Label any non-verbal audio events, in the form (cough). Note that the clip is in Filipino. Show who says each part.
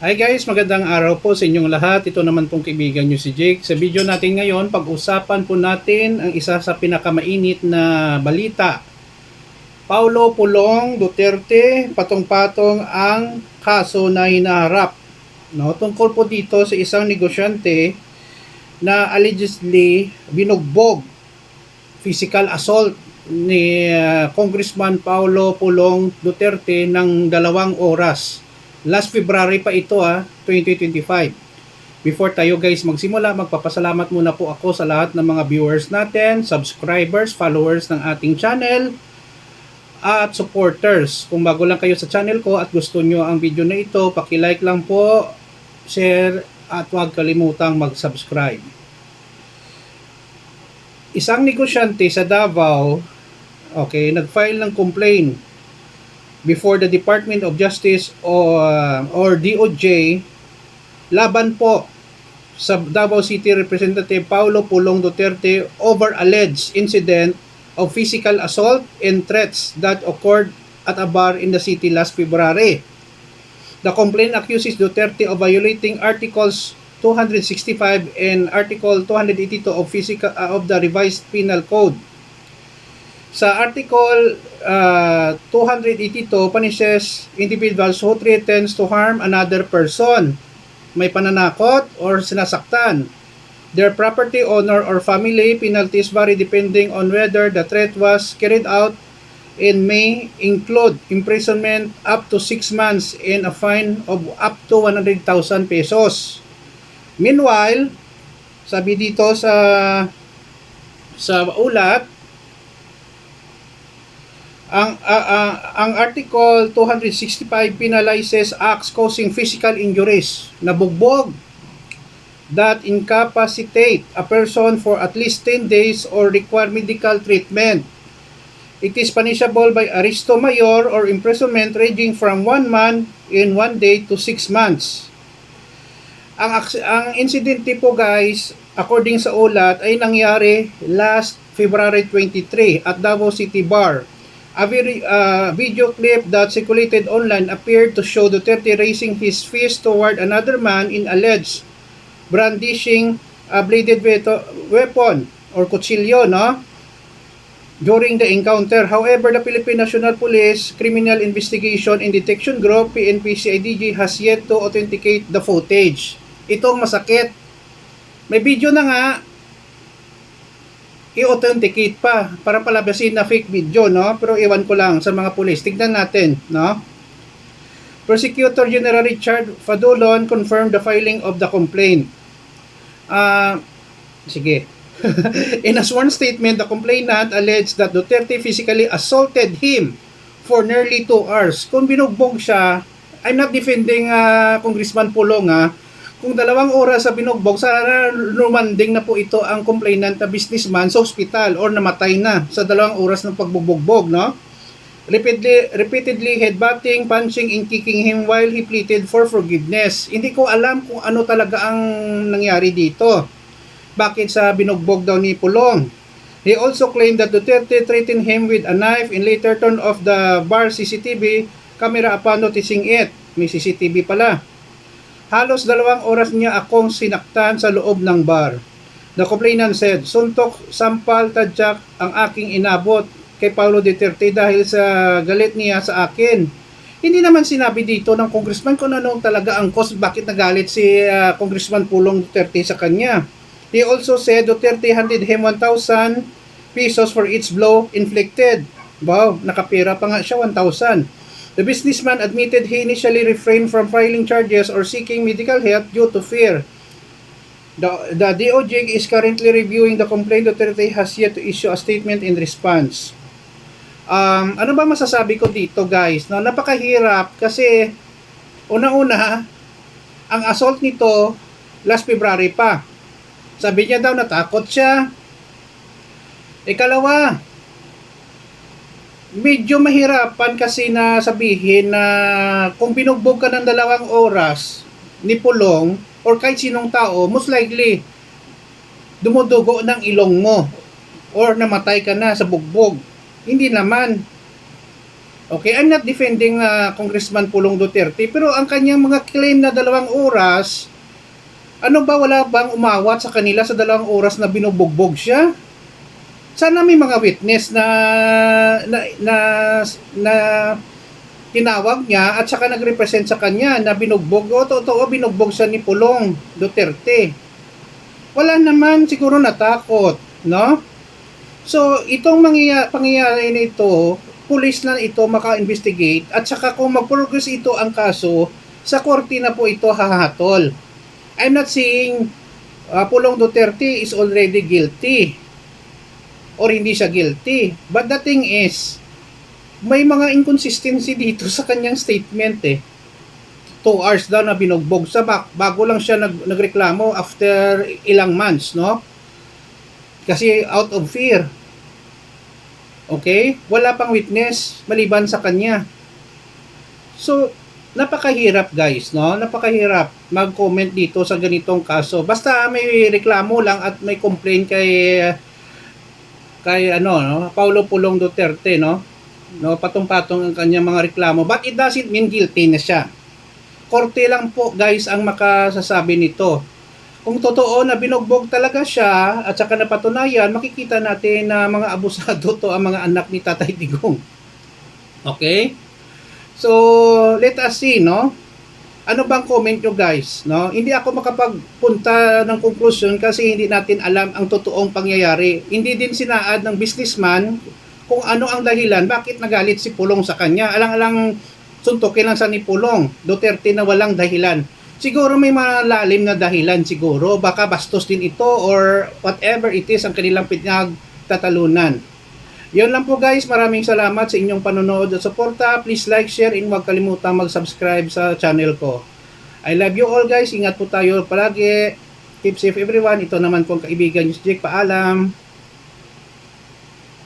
Speaker 1: Hi guys, magandang araw po sa inyong lahat. Ito naman pong kaibigan nyo si Jake. Sa video natin ngayon, pag-usapan po natin ang isa sa pinakamainit na balita. Paulo Pulong Duterte, patong-patong ang kaso na hinaharap. No, tungkol po dito sa isang negosyante na allegedly binugbog physical assault ni uh, Congressman Paulo Pulong Duterte ng dalawang oras. Last February pa ito ah, 2025. Before tayo guys magsimula, magpapasalamat muna po ako sa lahat ng mga viewers natin, subscribers, followers ng ating channel, at supporters. Kung bago lang kayo sa channel ko at gusto nyo ang video na ito, paki-like lang po, share, at huwag kalimutang mag-subscribe. Isang negosyante sa Davao, okay, nag-file ng complaint before the Department of Justice or, or DOJ laban po sa Davao City Representative Paulo Pulong Duterte over alleged incident of physical assault and threats that occurred at a bar in the city last February. The complaint accuses Duterte of violating Articles 265 and Article 282 of physical uh, of the revised penal code. Sa Article uh, 282, punishes individuals who threatens to harm another person. May pananakot or sinasaktan. Their property owner or family penalties vary depending on whether the threat was carried out and may include imprisonment up to 6 months and a fine of up to 100,000 pesos. Meanwhile, sabi dito sa sa ulat, ang uh, uh, ang article 265 penalizes acts causing physical injuries na bugbog that incapacitate a person for at least 10 days or require medical treatment. It is punishable by arresto mayor or imprisonment ranging from 1 month in 1 day to 6 months. Ang ang insidente po guys, according sa ulat ay nangyari last February 23 at Davao City Bar. A video clip that circulated online appeared to show Duterte raising his fist toward another man in alleged brandishing a bladed weapon or kutsilyo, no? During the encounter, however, the Philippine National Police Criminal Investigation and Detection Group, PNP-CIDG, has yet to authenticate the footage. Itong masakit. May video na nga, i-authenticate pa para palabasin na fake video, no? Pero iwan ko lang sa mga pulis. Tignan natin, no? Prosecutor General Richard Fadulon confirmed the filing of the complaint. Uh, sige. (laughs) In a sworn statement, the complainant alleged that Duterte physically assaulted him for nearly two hours. Kung binugbog siya, I'm not defending uh, Congressman Pulong, ha? Kung dalawang oras sa binugbog, sana lumanding na po ito ang complainant na businessman sa hospital or namatay na sa dalawang oras ng pagbubugbog, no? Repeatedly, repeatedly headbutting, punching, and kicking him while he pleaded for forgiveness. Hindi ko alam kung ano talaga ang nangyari dito. Bakit sa binugbog daw ni Pulong? He also claimed that Duterte threatened him with a knife and later turned off the bar CCTV camera upon noticing it. May CCTV pala. Halos dalawang oras niya akong sinaktan sa loob ng bar. The complainant said, suntok, sampal, tadyak ang aking inabot kay Paulo Duterte dahil sa galit niya sa akin. Hindi naman sinabi dito ng congressman kung ano talaga ang cause bakit nagalit si uh, Congressman Pulong Duterte sa kanya. He also said Duterte handed him 1,000 pesos for each blow inflicted. Wow, nakapira pa nga siya 1,000. The businessman admitted he initially refrained from filing charges or seeking medical help due to fear. The, the DOJ is currently reviewing the complaint. Duterte has yet to issue a statement in response. Um, ano ba masasabi ko dito guys? No, napakahirap kasi una-una ang assault nito last February pa. Sabi niya daw natakot siya. Ikalawa, medyo mahirapan kasi na sabihin na kung binugbog ka ng dalawang oras ni Pulong or kahit sinong tao, most likely dumudugo ng ilong mo or namatay ka na sa bugbog. Hindi naman. Okay, I'm not defending uh, Congressman Pulong Duterte, pero ang kanyang mga claim na dalawang oras, ano ba wala bang umawat sa kanila sa dalawang oras na binubugbog siya? Sana may mga witness na na na, na tinawag niya at saka nagrepresent sa kanya na binugbog o totoo binugbog siya ni Pulong Duterte. Wala naman siguro natakot, no? So, itong mangyaya, pangyayari na ito, pulis na ito maka-investigate at saka kung mag-progress ito ang kaso, sa korte na po ito hahatol. I'm not saying uh, Pulong Duterte is already guilty or hindi siya guilty. But the thing is, may mga inconsistency dito sa kanyang statement eh. Two hours daw na binugbog sa back. Bago lang siya nag, nagreklamo after ilang months, no? Kasi out of fear. Okay? Wala pang witness maliban sa kanya. So, napakahirap guys, no? Napakahirap mag-comment dito sa ganitong kaso. Basta may reklamo lang at may complaint kay kay ano, no? Paulo Pulong Duterte, no? No, patong-patong ang kanyang mga reklamo. But it doesn't mean guilty na siya. Korte lang po guys ang makasasabi nito. Kung totoo na binugbog talaga siya at saka napatunayan, makikita natin na mga abusado to ang mga anak ni Tatay Digong. Okay? So, let us see, no? Ano bang comment nyo guys? No? Hindi ako makapagpunta ng conclusion kasi hindi natin alam ang totoong pangyayari. Hindi din sinaad ng businessman kung ano ang dahilan, bakit nagalit si Pulong sa kanya. Alang-alang suntukin lang sa ni Pulong. Duterte na walang dahilan. Siguro may malalim na dahilan siguro. Baka bastos din ito or whatever it is ang kanilang pinagtatalunan. Yun lang po guys. Maraming salamat sa inyong panonood at suporta. Please like, share, and huwag kalimutang mag-subscribe sa channel ko. I love you all guys. Ingat po tayo palagi. Keep safe everyone. Ito naman pong kaibigan nyo si Jake. Paalam.